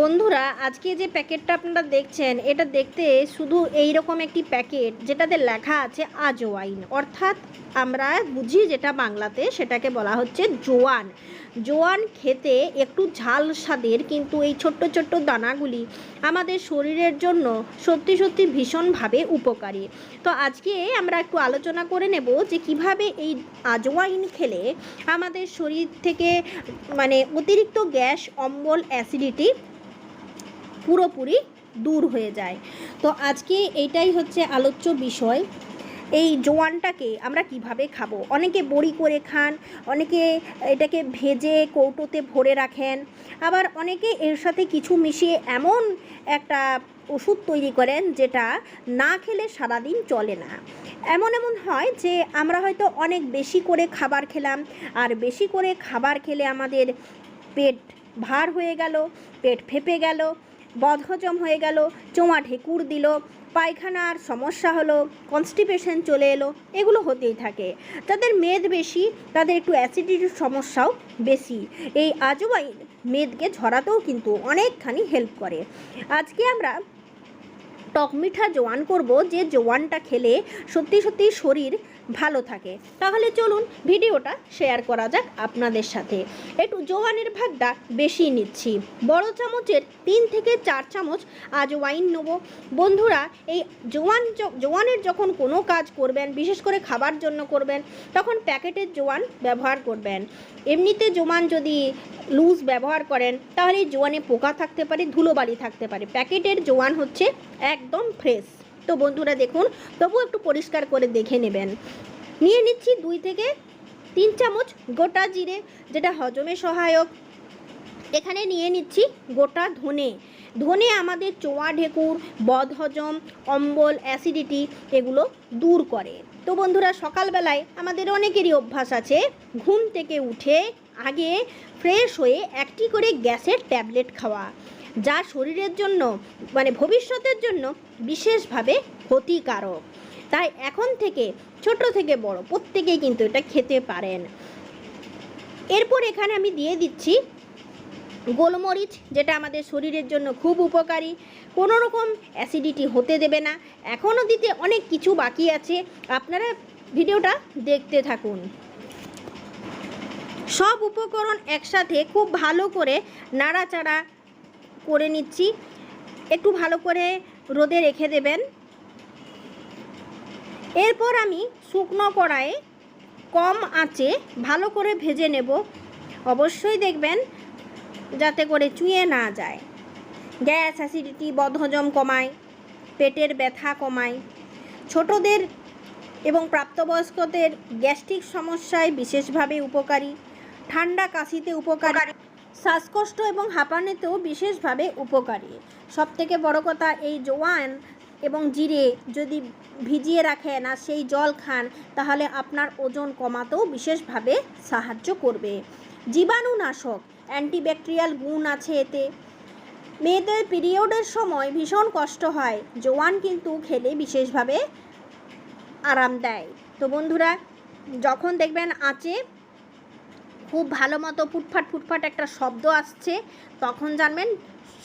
বন্ধুরা, আজকে যে প্যাকেটটা আপনারা দেখছেন, এটা দেখতে শুধু এই রকম একটি প্যাকেট যেটাতে লেখা আছে আজওয়াইন অর্থাৎ আমরা বুঝি যেটা বাংলাতে সেটাকে বলা হচ্ছে জোয়ান। জোয়ান খেতে একটু ঝাল স্বাদের, কিন্তু এই ছোট্ট ছোট্ট দানাগুলি আমাদের শরীরের জন্য সত্যি সত্যি ভীষণভাবে উপকারী। তো আজকে আমরা একটু আলোচনা করে নেব যে কীভাবে এই আজওয়াইন খেলে আমাদের শরীর থেকে মানে অতিরিক্ত গ্যাস, অম্বল, অ্যাসিডিটি পুরোপুরি দূর হয়ে যায়। তো আজকে এইটাই হচ্ছে আলোচ্য বিষয়। এই জোয়ানটাকে আমরা কীভাবে খাব? অনেকে বড়ি করে খান, অনেকে এটাকে ভেজে কৌটোতে ভরে রাখেন, আবার অনেকে এর সাথে কিছু মিশিয়ে এমন একটা ওষুধ তৈরি করেন যেটা না খেলে সারাদিন চলে না। এমন এমন হয় যে আমরা হয়তো অনেক বেশি করে খাবার খেলাম, আর বেশি করে খাবার খেলে আমাদের পেট ভার হয়ে গেল, পেট ফেপে গেল বদহজম হয়ে গেল চোমা ঢেকুর দিল, পায়খানার সমস্যা হলো কনস্টিপেশন চলে এলো, এগুলো হতেই থাকে। তাদের মেদ বেশি, তাদের একটু অ্যাসিডিটির সমস্যাও বেশি। এই আজওয়াইন মেদকে ঝরাতেও কিন্তু অনেকখানি হেল্প করে। আজকে আমরা টক মিঠা জোয়ান করব, যে জোয়ানটা খেলে সত্যি সত্যি শরীর ভালো থাকে। তাহলে চলুন ভিডিওটা শেয়ার করা যাক আপনাদের সাথে। একটু জোয়ানের ভাগটা বেশি নিচ্ছি। বড় চামচের তিন থেকে চার চামচ আজ ওয়াইন নেব। বন্ধুরা, এই জোয়ান জোয়ানের যখন কোনো কাজ করবেন, বিশেষ করে খাবার জন্য করবেন, তখন প্যাকেটের জোয়ান ব্যবহার করবেন। এমনিতে জোয়ান যদি লুজ ব্যবহার করেন, তাহলে জোয়ানে পোকা থাকতে পারে, ধুলোবালি থাকতে পারে। প্যাকেটের জোয়ান হচ্ছে একদম ফ্রেশ তো বন্ধুরা দেখুন তবু একটু পরিষ্কার করে দেখে নেবেন। নিয়ে নিচ্ছি দুই থেকে তিন চামচ গোটা জিরে, যেটা হজমে সহায়ক। এখানে নিয়ে নিচ্ছি গোটা ধনে। ধনে আমাদের চোয়া ঢেকুর, বদহজম, অম্বল, অ্যাসিডিটি এগুলো দূর করে। তো বন্ধুরা, সকালবেলায় আমাদের অনেকেরই অভ্যাস আছে, ঘুম থেকে উঠে আগে ফ্রেশ হয়ে একটি করে গ্যাসের ট্যাবলেট খাওয়া। যা শরীরের জন্য মানে ভবিষ্যতের জন্য বিশেষভাবে ক্ষতিকারক। তাই এখন থেকে, ছোট থেকে বড়, প্রত্যেকেই কিন্তু এটা খেতে পারেন। এরপর এখানে আমি দিয়ে দিচ্ছি গোলমরিচ, যেটা আমাদের শরীরের জন্য খুব উপকারী। কোনো রকম অ্যাসিডিটি হতে দেবে না। এখনও দিতে অনেক কিছু বাকি আছে। আপনারা ভিডিওটা দেখতে থাকুন। সব উপকরণ একসাথে খুব ভালো করে নাড়াচাড়া করে নিচ্ছি। একটু ভালো করে রোদে রেখে দেবেন। এরপর আমি শুকনো কড়াইয়ে কম আঁচে ভালো করে ভেজে নেব। অবশ্যই দেখবেন যাতে করে চুয়ে না যায়। গ্যাস অ্যাসিডিটি, বদহজম কমায়, পেটের ব্যথা কমায়। ছোটদের এবং প্রাপ্তবয়স্কদের গ্যাস্ট্রিক সমস্যায় বিশেষভাবে উপকারী। ঠান্ডা কাশিতে উপকারী। শ্বাসকষ্ট এবং হাঁপানিতেও বিশেষভাবে উপকারী। সবথেকে বড় কথা, এই জোয়ান এবং জিরে যদি ভিজিয়ে রাখেন আর সেই জল খান, তাহলে আপনার ওজন কমাতেও বিশেষভাবে সাহায্য করবে। জীবাণুনাশক, অ্যান্টিব্যাকটেরিয়াল গুণ আছে এতে। মেয়েদের পিরিয়ডের সময় ভীষণ কষ্ট হয়। জোয়ান কিন্তু খেলে বিশেষভাবে আরাম দেয়। তো বন্ধুরা, যখন দেখবেন আঁচে খুব ভালো মতো ফুটফাট ফুটফাট একটা শব্দ আসছে, তখন জানবেন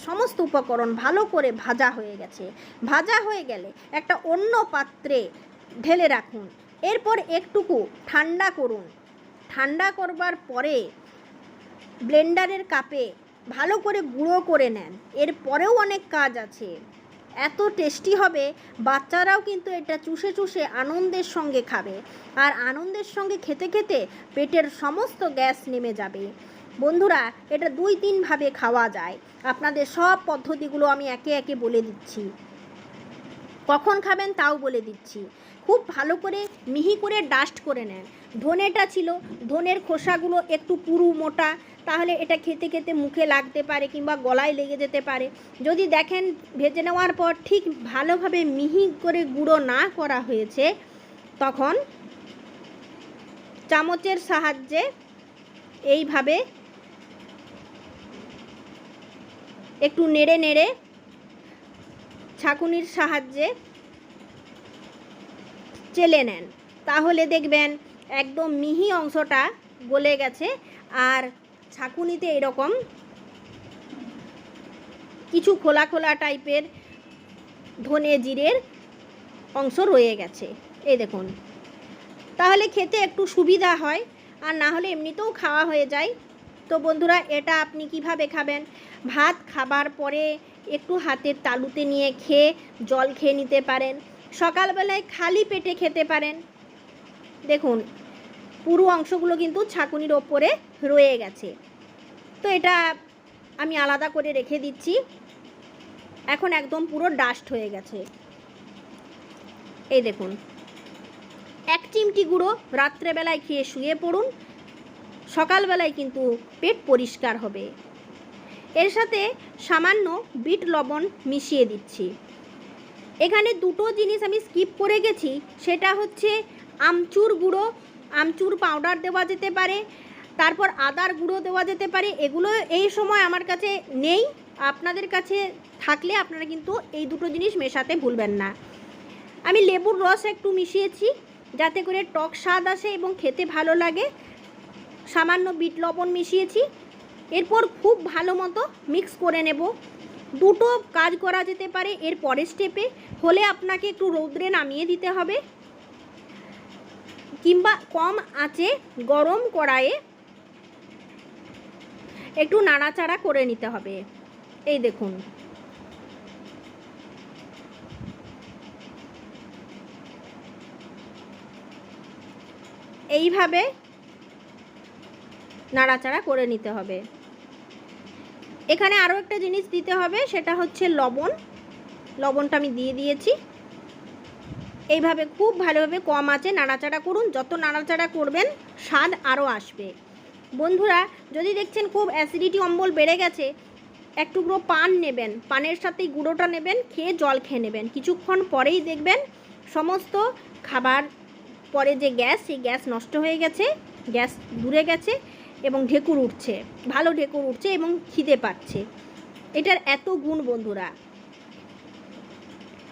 সমস্ত উপকরণ ভালো করে ভাজা হয়ে গেছে। ভাজা হয়ে গেলে একটা অন্য পাত্রে ঢেলে রাখুন। এরপর একটুকু ঠান্ডা করুন। ঠান্ডা করবার পরে ব্লেন্ডারের কাপে ভালো করে গুঁড়ো করে নেন। এরপরেও অনেক কাজ আছে। এত টেস্টি হবে, বাচ্চারাও কিন্তু এটা চুষে চুষে আনন্দের সঙ্গে খাবে। আর আনন্দের সঙ্গে খেতে খেতে পেটের সমস্ত গ্যাস নেমে যাবে। বন্ধুরা, এটা দুই তিনভাবে খাওয়া যায়। আপনাদের সব পদ্ধতিগুলো আমি একে একে বলে দিচ্ছি। কখন খাবেন তাও বলে দিচ্ছি। খুব ভালো করে মিহি করে ডাস্ট করে নেন। ধনেটা ছিল, ধনের খোসাগুলো একটু পুরু মোটা, তাহলে এটা খেতে খেতে মুখে লাগতে পারে কিংবা গলায় লেগে যেতে পারে। যদি দেখেন ভেজে নেওয়ার পর ঠিক ভালোভাবে মিহি করে গুঁড়ো না করা হয়েছে, তখন চামচের সাহায্যে এইভাবে একটু নেড়ে নেড়ে ছাঁকুনির সাহায্যে চেলে নেন। তাহলে দেখবেন একদম মিহি অংশটা গলে গেছে। আর ছাঁকুনিতে এরকম কিছু খোলা খোলা টাইপের ধনে জিরের অংশ রয়ে গেছে। এই দেখুন। তাহলে খেতে একটু সুবিধা হয়। আর না হলে এমনিতেও খাওয়া হয়ে যায়। তো বন্ধুরা, এটা আপনি কীভাবে খাবেন? ভাত খাবার পরে একটু হাতের তালুতে নিয়ে খেয়ে জল খেয়ে নিতে পারেন। সকালবেলায় খালি পেটে খেতে পারেন। দেখুন, পুরো অংশগুলো কিন্তু ছাকুনির ওপরে রয়ে গেছে। তো এটা আমি আলাদা করে রেখে দিচ্ছি। এখন একদম পুরো ডাস্ট হয়ে গেছে। এই দেখুন, এক চিমটি গুঁড়ো রাত্রেবেলায় খেয়ে শুয়ে পড়ুন। সকালবেলায় কিন্তু পেট পরিষ্কার হবে। এর সাথে সামান্য বিট লবণ মিশিয়ে দিচ্ছি। এখানে দুটো জিনিস আমি স্কিপ করে গেছি। সেটা হচ্ছে আমচুর গুঁড়ো, আমচুর পাউডার দেওয়া যেতে পারে, তারপর আদার গুঁড়ো দেওয়া যেতে পারে, এগুলো এই সময় আমার কাছে নেই। আপনাদের কাছে থাকলে আপনারা কিন্তু এই দুটো জিনিস মেশাতে ভুলবেন না। আমি লেবুর রস একটু মিশিয়েছি, যাতে করে টক স্বাদ আসে এবং খেতে ভালো লাগে। সামান্য বিট লবণ মিশিয়েছি। এরপর খুব ভালো মতো মিক্স করে নেব। দুটো কাজ করা যেতে পারে, এর পরের স্টেপে হলে আপনাকে একটু রৌদ্রে নামিয়ে দিতে হবে। কিংবা কম আঁচে গরম কড়াইয়ে একটু নাড়াচাড়া করে নিতে হবে। এই দেখুন। এইভাবে নাড়াচাড়া করে নিতে হবে। এখানে আরও একটা জিনিস দিতে হবে, সেটা হচ্ছে লবণ। লবণটা আমি দিয়ে দিয়েছি। এইভাবে খুব ভালোভাবে কম আছে নাড়াচাড়া করুন। যত নাড়াচাড়া করবেন, স্বাদ আরও আসবে। বন্ধুরা, যদি দেখছেন খুব অ্যাসিডিটি অম্বল বেড়ে গেছে, এক টুকরো পান নেবেন। পানের সাথে গুঁড়োটা নেবেন, খেয়ে জল খেয়ে নেবেন। কিছুক্ষণ পরেই দেখবেন সমস্ত খাবার পরে যে গ্যাস, সেই গ্যাস নষ্ট হয়ে গেছে, গ্যাস দূরে গেছে। এবং ঢেকুর উঠছে। ভালো ঢেকুর উঠছে এবং খিদে পাচ্ছে। এটার এত গুণ বন্ধুরা।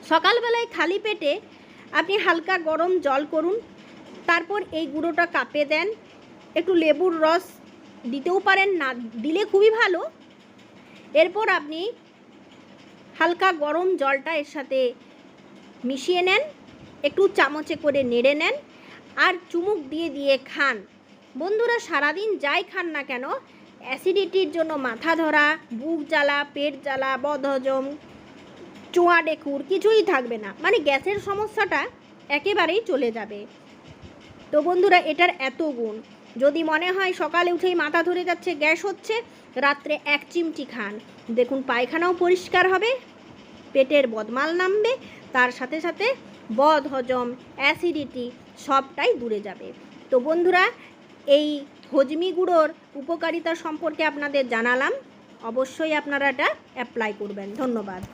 সকালবেলায় খালি পেটে আপনি হালকা গরম জল করুন, তারপর এই গুঁড়োটা কাপে দেন। একটু লেবুর রস দিতেও পারেন, না দিলে খুবই ভালো। এরপর আপনি হালকা গরম জলটা এর সাথে মিশিয়ে নেন, একটু চামচে করে নেড়ে নেন, আর চুমুক দিয়ে দিয়ে খান। বন্ধুরা, সারাদিন যাই খান না কেন অ্যাসিডিটির জন্য মাথা ধরা, বুক জ্বালা, পেট জ্বালা, বদহজম, চোঁয়া ডেকুর কিছুই থাকবে না। মানে গ্যাসের সমস্যাটা একেবারেই চলে যাবে। তো বন্ধুরা, এটার এত গুণ। যদি মনে হয় সকালে উঠেই মাথা ধরে যাচ্ছে, গ্যাস হচ্ছে, রাত্রে এক চিমটি খান। দেখুন, পায়খানাও পরিষ্কার হবে, পেটের বদমাল নামবে, তার সাথে সাথে বদ হজম অ্যাসিডিটি সবটাই দূরে যাবে। তো বন্ধুরা এই হজমি গুঁড়োর উপকারিতা সম্পর্কে আপনাদের জানালাম। অবশ্যই আপনারা এটা অ্যাপ্লাই করবেন। ধন্যবাদ।